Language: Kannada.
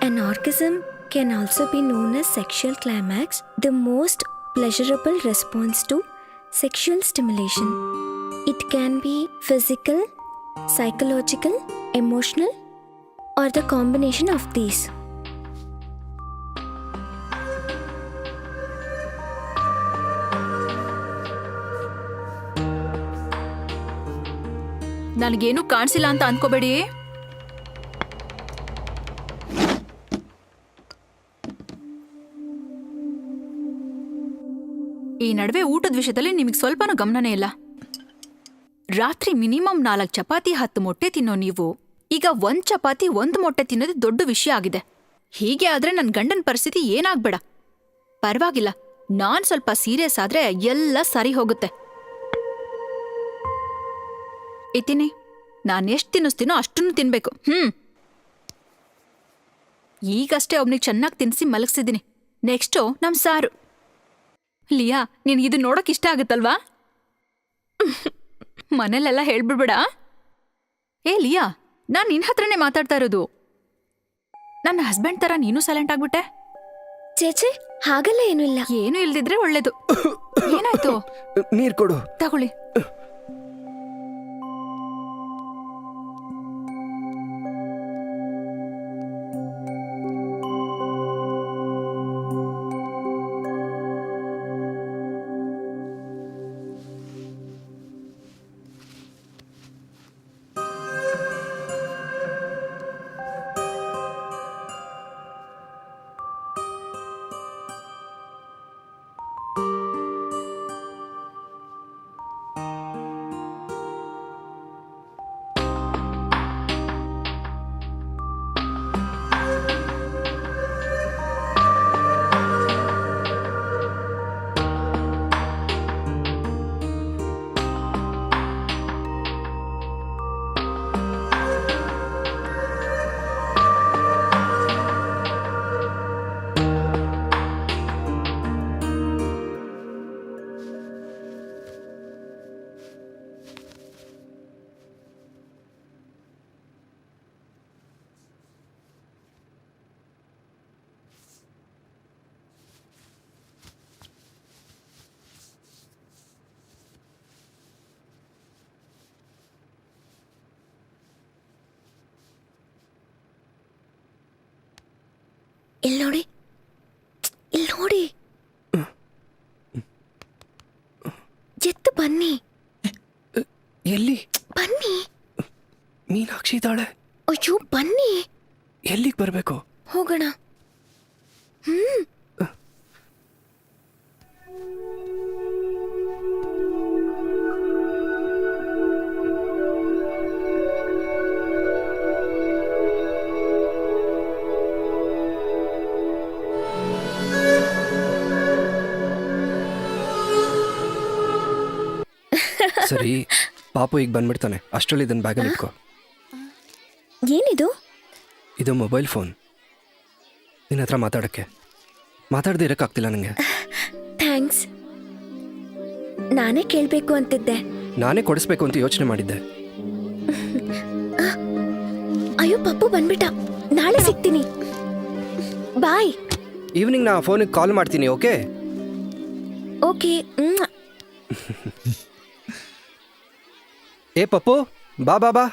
An orgasm can also be known as sexual climax, the most pleasurable response to sexual stimulation. It can be physical, psychological, emotional, or the combination of these. ನನಗೇನು ಕಾಣಿಸಿಲ್ಲ ಅಂತ ಅನ್ಕೋಬೇಡಿ ಈ ನಡುವೆ ಊಟದ ವಿಷಯದಲ್ಲಿ ನಿಮಗೆ ಸ್ವಲ್ಪನೂ ಗಮನನೇ ಇಲ್ಲ. ರಾತ್ರಿ ಮಿನಿಮಮ್ ನಾಲ್ಕು ಚಪಾತಿ, ಹತ್ತು ಮೊಟ್ಟೆ ತಿನ್ನೋ ನೀವು, ಈಗ ಒಂದ್ ಚಪಾತಿ, ಒಂದು ಮೊಟ್ಟೆ ತಿನ್ನೋದು ದೊಡ್ಡ ವಿಷಯ ಆಗಿದೆ. ಹೀಗೆ ಆದ್ರೆ ನನ್ನ ಗಂಡನ ಪರಿಸ್ಥಿತಿ ಏನಾಗ್ಬೇಡ. ಪರವಾಗಿಲ್ಲ, ನಾನ್ ಸ್ವಲ್ಪ ಸೀರಿಯಸ್ ಆದ್ರೆ ಎಲ್ಲ ಸರಿ ಹೋಗುತ್ತೆ. ಇತೀನಿ, ನಾನು ಎಷ್ಟು ತಿನ್ನಿಸ್ತೀನೋ ಅಷ್ಟನ್ನು ತಿನ್ಬೇಕು. ಹ್ಮ್. ಈಗಷ್ಟೇ ಒಬ್ನಿಗೆ ಚೆನ್ನಾಗಿ ತಿನ್ನಿಸಿ ಮಲಗಿಸಿದ್ದೀನಿ ನೆಕ್ಸ್ಟು ನಮ್ಮ ಸಾರು. ಲಿಯಾ ನಿನಗೆ ಇದು ನೋಡೋಕೆ ಇಷ್ಟ ಆಗುತ್ತಲ್ವಾ? ಮನೇಲೆಲ್ಲ ಹೇಳ್ಬಿಡ್ಬೇಡ. ಏ ಲಿಯಾ ನಾನು ನಿನ್ನ ಹತ್ರನೇ ಮಾತಾಡ್ತಾ ಇರೋದು. ನನ್ನ ಹಸ್ಬೆಂಡ್ ತರ ನೀನು ಸೈಲೆಂಟ್ ಆಗ್ಬಿಟ್ಟೆ? ಚೇಚೆ ಹಾಗಲ್ಲ ಏನೂ ಇಲ್ಲ. ಏನು ಇಲ್ದಿದ್ರೆ ಒಳ್ಳೇದು. ಏನಾಯ್ತು? ನೀರ್ ಕೊಡು. ತಗೊಳ್ಳಿ. ಇಲ್ಲಿ ನೋಡಿ. ಇಲ್ಲಿ ನೋಡಿ. ಎತ್ತು ಬನ್ನಿ. ಎಲ್ಲಿ? ಬನ್ನಿ. ಮೀನಾಕ್ಷಿ ಇದ್ದಾಳೆ ಅಯ್ಯೋ ಬನ್ನಿ. ಎಲ್ಲಿಗೆ ಬರಬೇಕು? ಹೋಗೋಣ. ಹ್ಮ್. ಸರಿ ಪಾಪು ಈಗ ಬಂದ್ಬಿಡ್ತಾನೆ. ಅಷ್ಟರಲ್ಲಿ ಇದನ್ನ ಬ್ಯಾಗಲ್ಲಿ ಇಟ್ಕೋ. ಏನಿದು? ಇದು ಮೊಬೈಲ್ ಫೋನ್ ನಿನ್ನ ಹತ್ರ ಮಾತಾಡಕ್ಕೆ. ಮಾತಾಡದೆ ಇರೋಕ್ಕಾಗ್ತಿಲ್ಲ ನನಗೆ ಥ್ಯಾಂಕ್ಸ್. ನಾನೇ ಕೇಳಬೇಕು ಅಂತಿದ್ದೆ. ನಾನೇ ಕೊಡಿಸ್ಬೇಕು ಅಂತ ಯೋಚನೆ ಮಾಡಿದ್ದೆ. ಅಯ್ಯೋ ಪಪ್ಪು ಬಂದ್ಬಿಟ್ಟ. ನಾಳೆ ಸಿಗ್ತೀನಿ. ಬಾಯ್. ಈವ್ನಿಂಗ್ ನಾ ಫೋನಿಗೆ ಕಾಲ್ ಮಾಡ್ತೀನಿ ಓಕೆ ಓಕೆ ಹ್ಮ್ ಏ ಪಪ್ಪು ಬಾ ಬಾ ಬಾ